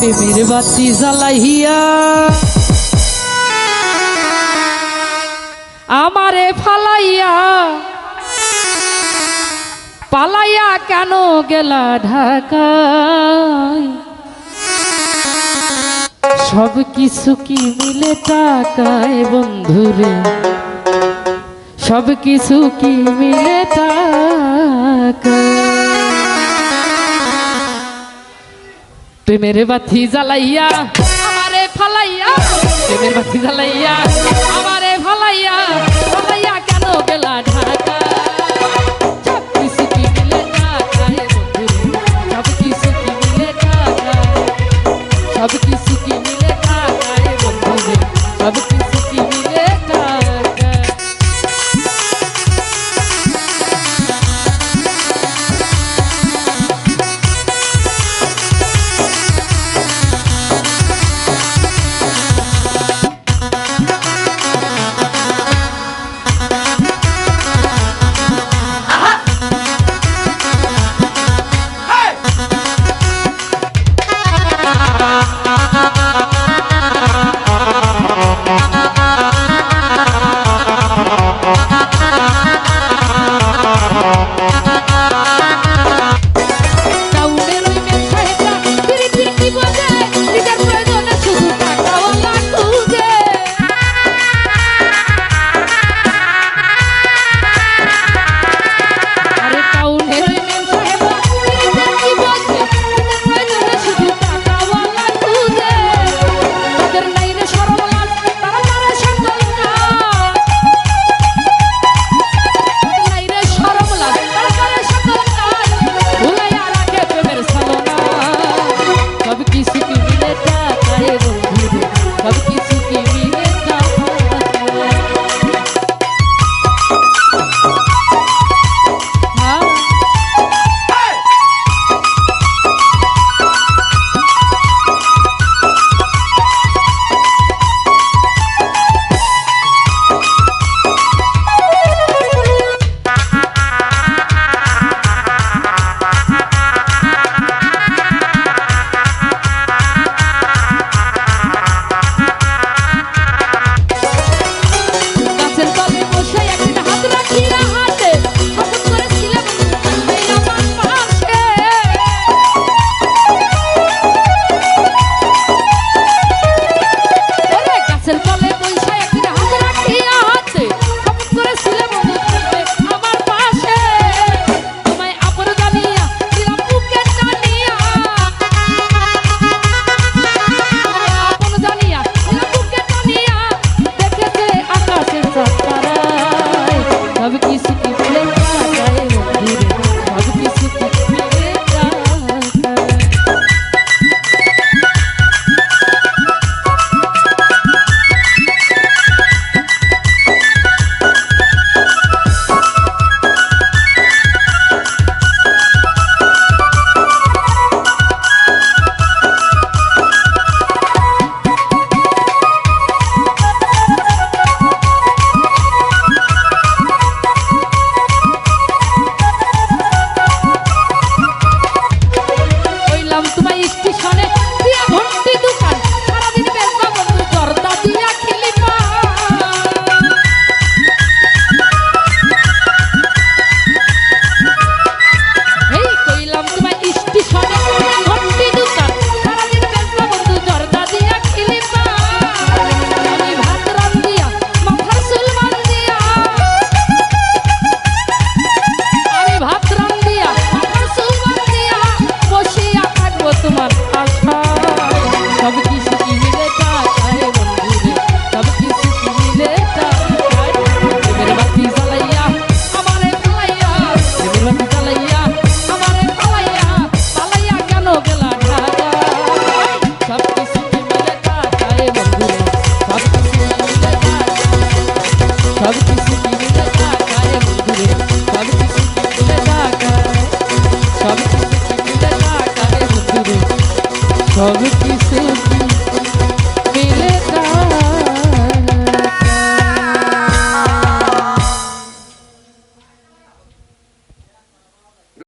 বাতি জ্বালাইয়া। আমারে ফালাইয়া। পালাইয়া কেন গেলা ঢাকা সব কিছু কি মিলে টাকায় বন্ধুরে? সব কিছু কি মিলে টাকায় প্রেমের বাতি জ্বালাইয়া। আমারে ফালাইয়া। প্রেমের বাতি জ্বালাইয়া। আমারে ফালাইয়া। ফালাইয়া কেন গেলা ঢাকা সব কিছু